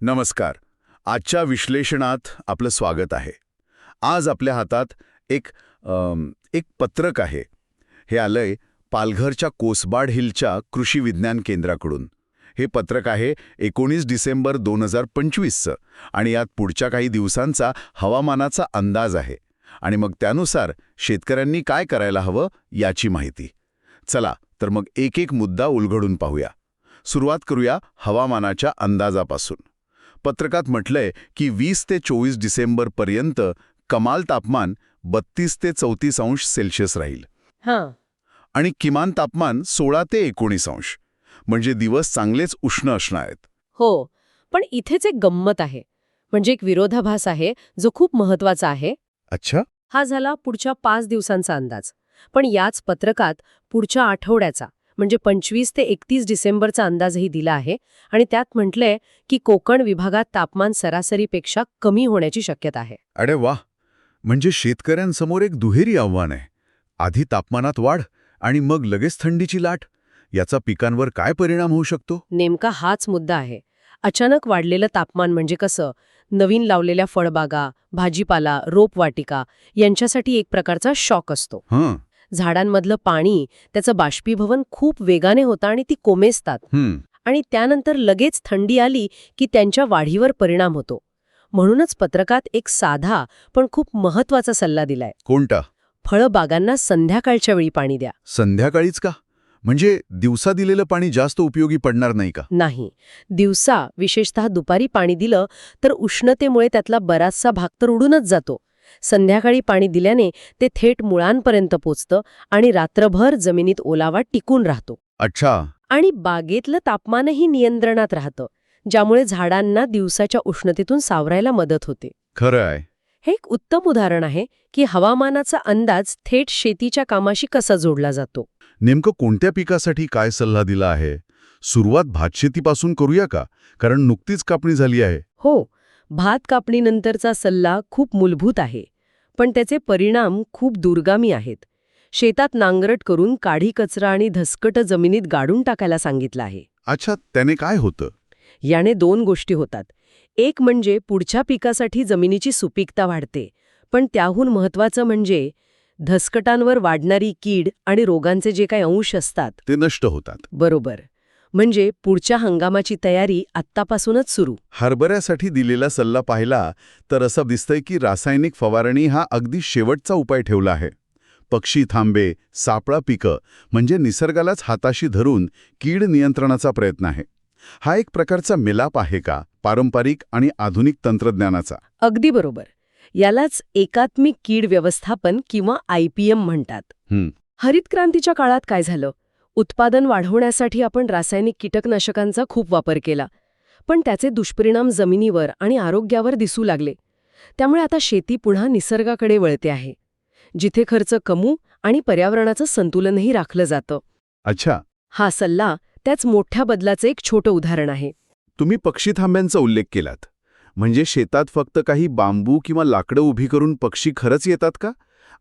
नमस्कार. आजच्या विश्लेषणात आपलं स्वागत आहे. आज आपल्या हातात एक अम, एक पत्रक आहे. हे आलंय पालघरच्या कोसबाड हिलच्या कृषी विज्ञान केंद्राकडून. हे पत्रक आहे एकोणीस डिसेंबर दोन हजार पंचवीसचं आणि यात पुढच्या काही दिवसांचा हवामानाचा अंदाज आहे. आणि मग त्यानुसार शेतकऱ्यांनी काय करायला हवं याची माहिती. चला तर मग एक एक मुद्दा उलगडून पाहूया. सुरुवात करूया हवामानाच्या अंदाजापासून. पत्रकात म्हटलंय की वीस ते चोवीस डिसेंबरपर्यंत कमाल तापमान बत्तीस ते चौतीस अंश सेल्सिअस राहील. हां. आणि किमान तापमान सोळा ते एकोणीस अंश. म्हणजे दिवस चांगलेच उष्ण असणार आहेत. हो पण इथेच एक गंमत आहे. म्हणजे एक विरोधाभास आहे जो खूप महत्त्वाचा आहे. अच्छा. हा झाला पुढच्या पाच दिवसांचा अंदाज. पण याच पत्रकात पुढच्या आठवड्याचा. म्हणजे पंचवीस ते एकतीस डिसेंबरचा अंदाजही दिला आहे. आणि त्यात म्हटलंय की कोकण विभागात तापमान सरासरीपेक्षा कमी होण्याची शक्यता आहे. अरे वा म्हणजे शेतकऱ्यांसमोर एक दुहेरी आव्हान आहे. आधी तापमानात वाढ आणि मग लगेच थंडीची लाट. याचा पिकांवर काय परिणाम होऊ शकतो? नेमका हाच मुद्दा आहे. अचानक वाढलेलं तापमान म्हणजे कसं? नवीन लावलेल्या फळबागा भाजीपाला रोपवाटिका यांच्यासाठी एक प्रकारचा शॉक असतो. हं. झाडांमधलं पाणी त्याचं बाष्पीभवन खूप वेगाने होतं आणि ती कोमेजतात. हं आणि त्यानंतर लगेच थंडी आली की त्यांच्या वाढीवर परिणाम होतो. म्हणूनच पत्रकात एक साधा पण खूप महत्त्वाचा सल्ला दिलाय. कोणता? फळबागांना संध्याकाळच्या वेळी पाणी द्या. संध्याकाळीच का? म्हणजे दिवसा दिलेलं पाणी जास्त उपयोगी पडणार नाही का? नाही. दिवसा विशेषतः दुपारी पाणी दिलं तर उष्णतेमुळे त्यातला बराचसा भाग तर उडूनच जातो. संध्याकाळी पाणी दिल्याने ते थेट मुळांपर्यंत पोचतं आणि रात्रभर जमिनीत ओलावा टिकून राहतो. अच्छा. आणि बागेतलं तापमानही नियंत्रणात राहतं ज्यामुळे झाडांना दिवसाच्या उष्णतेतून सावरायला मदत होते. खरं आहे. हे एक उत्तम उदाहरण आहे की हवामानाचा अंदाज थेट शेतीच्या कामाशी कसा जोडला जातो. नेमकं कोणत्या पिकासाठी काय सल्ला दिला आहे? सुरुवात भातशेतीपासून करूया का? कारण नुकतीच कापणी झाली आहे. हो भात कापणीनंतरचा सल्ला खूप मूलभूत आहे पण त्याचे परिणाम खूप दूरगामी आहेत. शेतात नांगरट करून काढी कचरा आणि धसकट जमिनीत गाडून टाकायला सांगितलं आहे. अच्छा त्याने काय होतं? याने दोन गोष्टी होतात. एक म्हणजे पुढच्या पिकासाठी जमिनीची सुपीकता वाढते पण त्याहून महत्वाचं म्हणजे धसकटांवर वाढणारी कीड आणि रोगांचे जे काही अंश असतात ते नष्ट होतात. बरोबर. म्हणजे पुढच्या हंगामाची तयारी आत्तापासूनच सुरू. हरभऱ्यासाठी दिलेला सल्ला पाहिला तर असं दिसतंय की रासायनिक फवारणी हा अगदी शेवटचा उपाय ठेवला आहे. पक्षी थांबे सापळा पिकं म्हणजे निसर्गालाच हाताशी धरून कीड नियंत्रणाचा प्रयत्न आहे. हा एक प्रकारचा मिलाप आहे का? पारंपरिक आणि आधुनिक तंत्रज्ञानाचा. अगदी बरोबर. यालाच एकात्मिक कीड व्यवस्थापन किंवा आयपीएम म्हणतात. हरित क्रांतीच्या काळात काय झालं? उत्पादन वाढवण्यासाठी आपण रासायनिक कीटकनाशकांचा खूप वापर केला. पण त्याचे दुष्परिणाम जमिनीवर आणि आरोग्यावर दिसू लागले. त्यामुळे आता शेती पुन्हा निसर्गाकडे वळते आहे. जिथे खर्च कमू आणि पर्यावरणाचं संतुलनही राखलं जातं. अच्छा. हा सल्ला त्याच मोठ्या बदलाचं एक छोटं उदाहरण आहे. तुम्ही पक्षी थांब्यांचा उल्लेख केलात. म्हणजे शेतात फक्त काही बांबू किंवा लाकडं उभी करून पक्षी खरंच येतात का?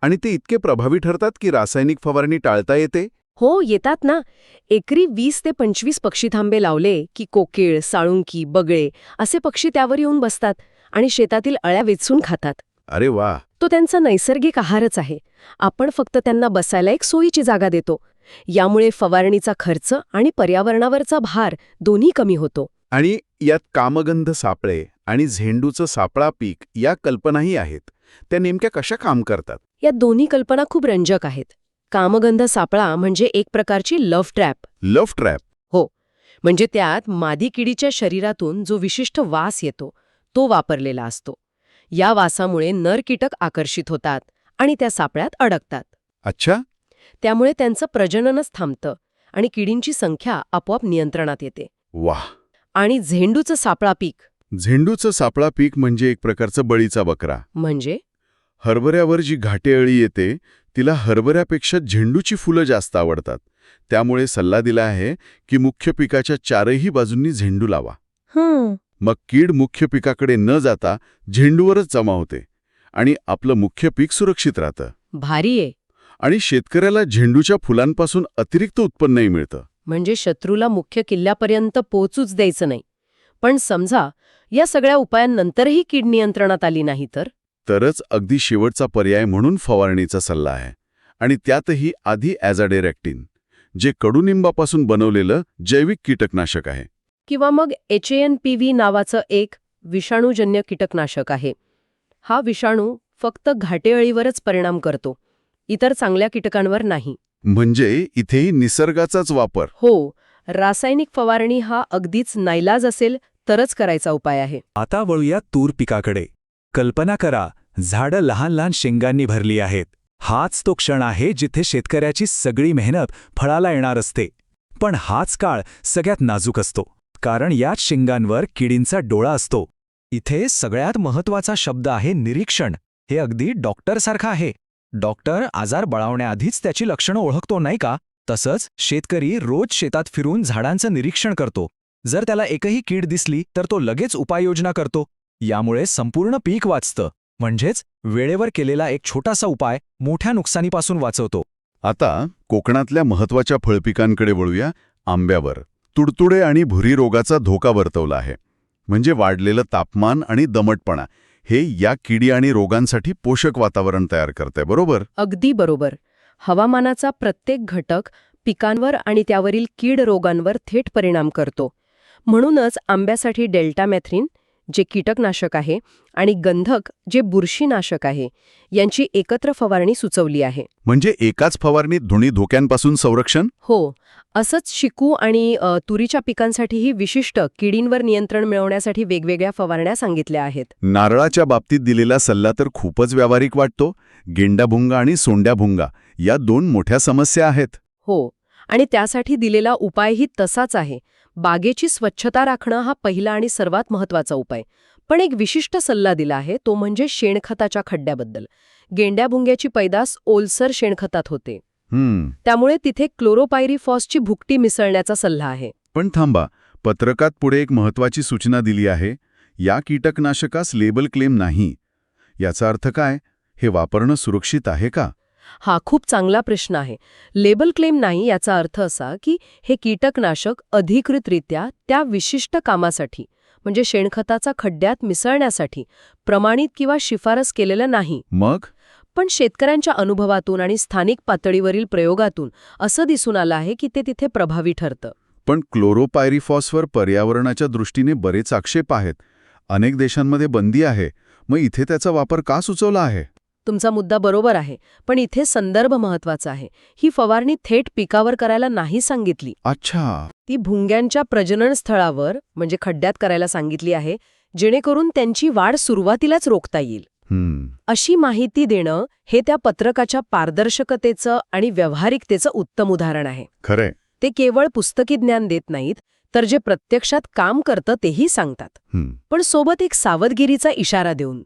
आणि ते इतके प्रभावी ठरतात की रासायनिक फवारणी टाळता येते? हो येतात ना. एकरी वीस ते पंचवीस पक्षी थांबे लावले की कोकिळ साळुंकी बगळे असे पक्षी त्यावर येऊन बसतात आणि शेतातील अळ्या वेचून खातात. अरे वा. तो त्यांचा नैसर्गिक आहारच आहे. आपण फक्त त्यांना बसायला एक सोयीची जागा देतो. यामुळे फवारणीचा खर्च आणि पर्यावरणावरचा भार दोन्ही कमी होतो. आणि यात कामगंध सापळे आणि झेंडूचं सापळा पीक या कल्पनाही आहेत. त्या नेमक्या कशा काम करतात? या दोन्ही कल्पना खूप रंजक आहेत. कामगंध सापळा म्हणजे एक प्रकारची लव्ह ट्रॅप लव्ह ट्रॅप म्हणजे त्यात मादी किडीच्या शरीरातून जो विशिष्ट वास येतो तो वापरलेला असतो. या वासामुळे नर कीटक आकर्षित होतात आणि त्या सापळ्यात अडकतात. अच्छा. त्यामुळे त्यांचं प्रजननच थांबतं आणि किडींची संख्या आपोआप नियंत्रणात येते. वाह. आणि झेंडूचं सापळा पीक. झेंडूचं सापळा पीक म्हणजे एक प्रकारचं बळीचा बकरा. म्हणजे? हरभऱ्यावर जी घाटेअळी येते तिला हरभऱ्यापेक्षा झेंडूची फुलं जास्त आवडतात. त्यामुळे सल्ला दिला आहे की मुख्य पिकाच्या चारही बाजूंनी झेंडू लावा. मग कीड मुख्य पिकाकडे न जाता झेंडूवरच जमा होते आणि आपलं मुख्य पीक सुरक्षित राहतं. भारी आहे. आणि शेतकऱ्याला झेंडूच्या फुलांपासून अतिरिक्त उत्पन्नही मिळतं. म्हणजे शत्रूला मुख्य किल्ल्यापर्यंत पोचूच द्यायचं नाही. पण समजा या सगळ्या उपायांनंतरही कीड नियंत्रणात आली नाही तर? तरच अगदी शेवटचा पर्याय म्हणून फवारणीचा सल्ला आहे. आणि त्यातही आधी ॲझाडेरेक्टिन जे कडुनिंबापासून बनवलेलं जैविक कीटकनाशक आहे. किंवा मग एच एन पी व्ही नावाचं एक विषाणूजन्य कीटकनाशक आहे. हा विषाणू फक्त घाटेअळीवरच परिणाम करतो. इतर चांगल्या कीटकांवर नाही. म्हणजे इथेही निसर्गाचाच वापर. हो रासायनिक फवारणी हा अगदीच नाईलाज असेल तरच करायचा उपाय आहे. आता वळूया तूर पिकाकडे. कल्पना करा झाडं लहान लहान शेंगांनी भरली आहेत. हाच तो क्षण आहे जिथे शेतकऱ्याची सगळी मेहनत फळाला येणार असते. पण हाच काळ सगळ्यात नाजूक असतो कारण याच शेंगांवर किडींचा डोळा असतो. इथे सगळ्यात महत्त्वाचा शब्द आहे निरीक्षण. हे अगदी डॉक्टरसारखं आहे. डॉक्टर आजार बळावण्याआधीच त्याची लक्षणं ओळखतो नाही का? तसंच शेतकरी रोज शेतात फिरून झाडांचं निरीक्षण करतो. जर त्याला एकही कीड दिसली तर तो लगेच उपाययोजना करतो. यामुळे संपूर्ण पीक वाचतं. म्हणजेच वेळेवर केलेला एक छोटासा उपाय मोठ्या नुकसानीपासून वाचवतो. आता कोकणातल्या महत्त्वाच्या फळपिकांकडे वळूया. आंब्यावर. तुडतुडे आणि भुरी रोगाचा धोका वर्तवला आहे. म्हणजे वाढलेलं तापमान आणि दमटपणा हे या किडी आणि रोगांसाठी पोषक वातावरण तयार करते बरोबर? अगदी बरोबर. हवामानाचा प्रत्येक घटक पिकांवर आणि त्यावरील कीड रोगांवर थेट परिणाम करतो. म्हणूनच आंब्यासाठी डेल्टामॅथ्रिन जे कीटकनाशक आहे आणि गंधक जे बुरशीनाशक आहे यांची एकत्र फवारणी सुचवली आहे. म्हणजे एकाच फवारणीत दोन्ही धोक्यांपासून संरक्षण? हो. असंच शिकू आणि तुरीच्या पिकांसाठीही विशिष्ट किडींवर नियंत्रण मिळवण्यासाठी वेगवेगळ्या फवारण्या सांगितल्या आहेत. नारळाच्या बाबतीत दिलेला सल्ला तर खूपच व्यावहारिक वाटतो. गेंडाभुंगा आणि सोंड्याभुंगा या दोन मोठ्या समस्या आहेत. हो. आणि त्यासाठी दिलेला उपायही तसाच आहे. बागेची स्वच्छता राखणं हा पहिला आणि सर्वात महत्त्वाचा उपाय. पण एक विशिष्ट सल्ला दिला आहे तो म्हणजे शेणखताच्या खड्ड्याबद्दल. गेंड्याभुंग्याची पैदास ओलसर शेणखतात होते. त्यामुळे तिथे क्लोरोपायरीफॉसची भुकटी मिसळण्याचा सल्ला आहे. पण थांबा पत्रकात पुढे एक महत्वाची सूचना दिली आहे या कीटकनाशकास लेबल क्लेम नाही. याचा अर्थ काय? हे वापरणं सुरक्षित आहे का? हा खूप चांगला प्रश्न आहे. लेबल क्लेम नाही याचा अर्थ असा की हे कीटकनाशक अधिकृतरित्या त्या विशिष्ट कामासाठी म्हणजे शेणखताचा खड्ड्यात मिसळण्यासाठी प्रमाणित किंवा शिफारस केलेलं नाही. मग? पण शेतकऱ्यांच्या अनुभवातून आणि स्थानिक पातळीवरील प्रयोगातून असं दिसून आलं आहे की ते तिथे प्रभावी ठरतं. पण क्लोरोपायरिफॉसवर पर्यावरणाच्या दृष्टीने बरेच आक्षेप आहेत. अनेक देशांमध्ये बंदी आहे. मग इथे त्याचा वापर का सुचवला आहे? तुमचा मुद्दा बरोबर आहे पण इथे संदर्भ महत्त्वाचा आहे. ही फवारणी थेट पिकावर करायला नाही सांगितली. अच्छा. ती भुंग्यांच्या प्रजनन स्थळावर म्हणजे खड्ड्यात करायला सांगितली आहे जेणेकरून त्यांची वाढ सुरुवातीलाच रोखता येईल. अशी माहिती देणं हे त्या पत्रकाच्या पारदर्शकतेचं आणि व्यावहारिकतेचं उत्तम उदाहरण आहे. खरंय. ते केवळ पुस्तकी ज्ञान देत नाहीत तर जे प्रत्यक्षात काम करतं तेही सांगतात. पण सोबत एक सावधगिरीचा इशारा देऊन.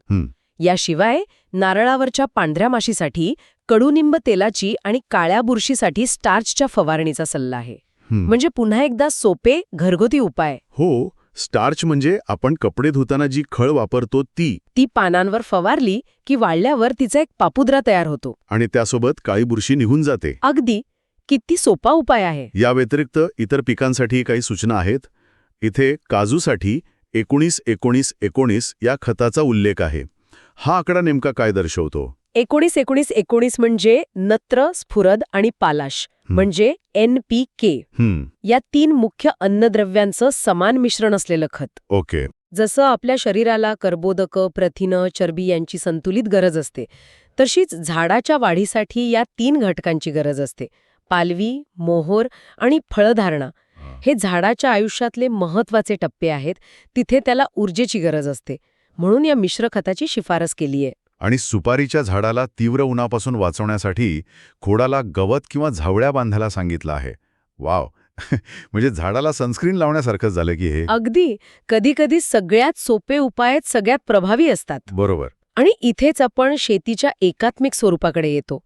याशिवाय नारळावरच्या पांढऱ्या माशीसाठी कडुनिंब तेलाची आणि काळ्या बुरशीसाठी स्टार्चच्या फवारणीचा सल्ला आहे. म्हणजे पुन्हा एकदा सोपे घरगुती उपाय. हो स्टार्च म्हणजे आपण कपडे धुताना जी खळ वापरतो ती. ती पानांवर फवारली की वाळल्यावर तिचा एक पापुद्रा तयार होतो. आणि त्यासोबत काळी बुरशी निघून जाते. अगदी. किती सोपा उपाय आहे. या व्यतिरिक्त इतर पिकांसाठी काही सूचना आहेत. इथे काजूसाठी एकोणीस एकोणीस एकोणीस या खताचा उल्लेख आहे. हा आकडा नेमका काय दर्शवतो? एकोणीस एकोणीस एकोणीस म्हणजे नत्र स्फुरद आणि पालाश. म्हणजे एन पी के. हम्म या तीन मुख्य अन्नद्रव्यांचं समान मिश्रण असलेलं खत. ओके. जसं आपल्या शरीराला कर्बोदकं प्रथिनं चरबी यांची संतुलित गरज असते तशीच झाडाच्या वाढीसाठी या तीन घटकांची गरज असते. पालवी मोहोर आणि फळधारणा हे. झाडाच्या आयुष्यातले महत्त्वाचे टप्पे आहेत. तिथे त्याला ऊर्जेची गरज असते. म्हणून या मिश्र खताची शिफारस केली आहे. आणि सुपारीच्या झाडाला तीव्र उन्हापासून वाचवण्यासाठी खोडाला गवत किंवा झावळ्या बांधायला सांगितलं आहे. वाव. म्हणजे झाडाला सनस्क्रीन लावण्यासारखंच झालं की हे. अगदी. कधीकधी सगळ्यात सोपे उपाय सगळ्यात प्रभावी असतात. बरोबर. आणि इथेच आपण शेतीच्या एकात्मिक स्वरूपाकडे येतो.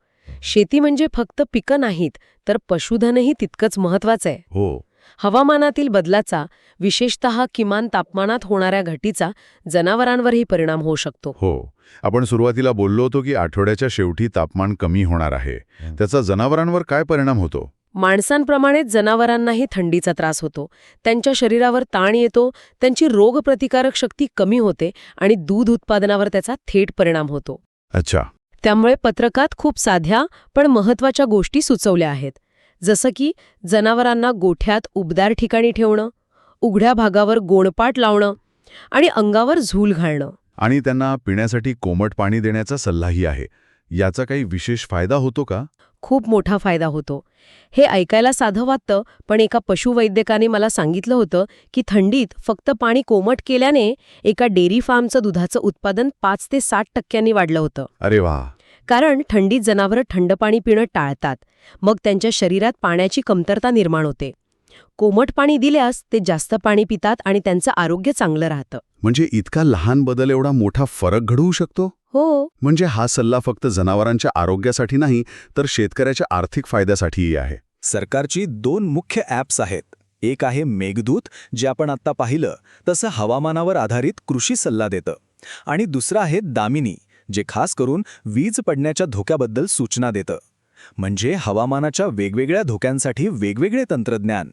शेती म्हणजे फक्त पिकं नाहीत तर पशुधनही तितकंच महत्वाचं आहे. हो. हवामानातील बदलाचा विशेषत किमान तापमानात होणाऱ्या घटीचा जनावरांवरही परिणाम होऊ शकतो. हो. आपण सुरुवातीला बोललो होतो की आठवड्याच्या शेवटी तापमान कमी होणार आहे. त्याचा जनावरांवर काय परिणाम होतो? माणसांप्रमाणेच जनावरांनाही थंडीचा त्रास होतो. त्यांच्या शरीरावर ताण येतो त्यांची रोगप्रतिकारक शक्ती कमी होते आणि दूध उत्पादनावर त्याचा थेट परिणाम होतो. अच्छा. त्यामुळे पत्रकात खूप साध्या पण महत्त्वाच्या गोष्टी सुचवल्या आहेत. जसं की जनावरांना गोठ्यात उबदार ठिकाणी ठेवणं उघड्या भागावर गोणपाट लावणं आणि अंगावर झूल घालणं. आणि त्यांना पिण्यासाठी कोमट पाणी देण्याचा सल्लाही आहे. याचा काही विशेष फायदा होतो का? खूप मोठा फायदा होतो. हे ऐकायला साधं वाटतं पण एका पशुवैद्यकाने मला सांगितलं होतं की थंडीत फक्त पाणी कोमट केल्याने एका डेअरी फार्मचं दुधाचं उत्पादन पाच ते साठ टक्क्यांनी वाढलं होतं. अरे वा! कारण थंडीत जनावरं थंड पाणी पिणं टाळतात. मग त्यांच्या शरीरात पाण्याची कमतरता निर्माण होते. कोमट पाणी दिल्यास ते जास्त पाणी पितात आणि त्यांचं आरोग्य चांगलं राहतं. म्हणजे इतका लहान बदल एवढा मोठा फरक घडवू शकतो? हो. म्हणजे हा सल्ला फक्त जनावरांच्या आरोग्यासाठी नाही तर शेतकऱ्याच्या आर्थिक फायद्यासाठीही आहे. सरकारची दोन मुख्य ॲप्स आहेत. एक आहे मेघदूत जे आपण आत्ता पाहिलं तसं हवामानावर आधारित कृषी सल्ला देतं. आणि दुसरं आहे दामिनी जे खास करून वीज पडण्याच्या धोक्याबद्दल सूचना देतं. म्हणजे हवामानाच्या वेगवेगळ्या धोक्यांसाठी वेगवेगळे तंत्रज्ञान.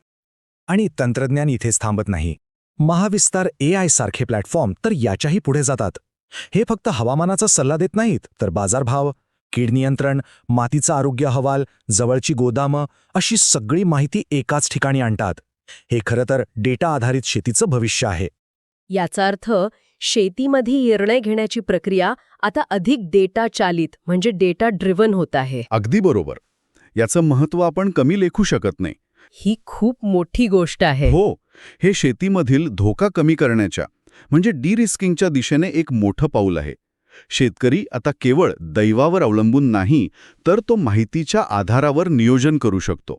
आणि तंत्रज्ञान इथेच थांबत नाही. महाविस्तार ए आय सारखे प्लॅटफॉर्म तर याच्याही पुढे जातात. हे फक्त हवामानाचा सल्ला देत नाहीत तर बाजारभाव कीड नियंत्रण मातीचा आरोग्य अहवाल जवळची गोदामं अशी सगळी माहिती एकाच ठिकाणी आणतात. हे खरं तर डेटा आधारित शेतीचं भविष्य आहे. याचा अर्थ शेतीमध्ये निर्णय घेण्याची प्रक्रिया आता अधिक डेटा चालित म्हणजे डेटा ड्रिव्हन होत आहे. अगदी बरोबर. याचं महत्त्व आपण कमी लेखू शकत नाही. ही खूप मोठी गोष्ट आहे. हो हे शेतीमधील धोका कमी करण्याच्या म्हणजे डी रिस्किंगच्या दिशेने एक मोठं पाऊल आहे. शेतकरी आता केवळ दैवावर अवलंबून नाही तर तो माहितीच्या आधारावर नियोजन करू शकतो.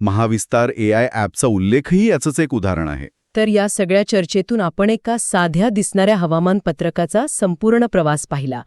महाविस्तार ए आय ॲपचा उल्लेखही याचंच एक उदाहरण आहे. तर या सगळ्या चर्चेतून आपण एका साध्या दिसणाऱ्या हवामान पत्रकाचा संपूर्ण प्रवास पाहिला.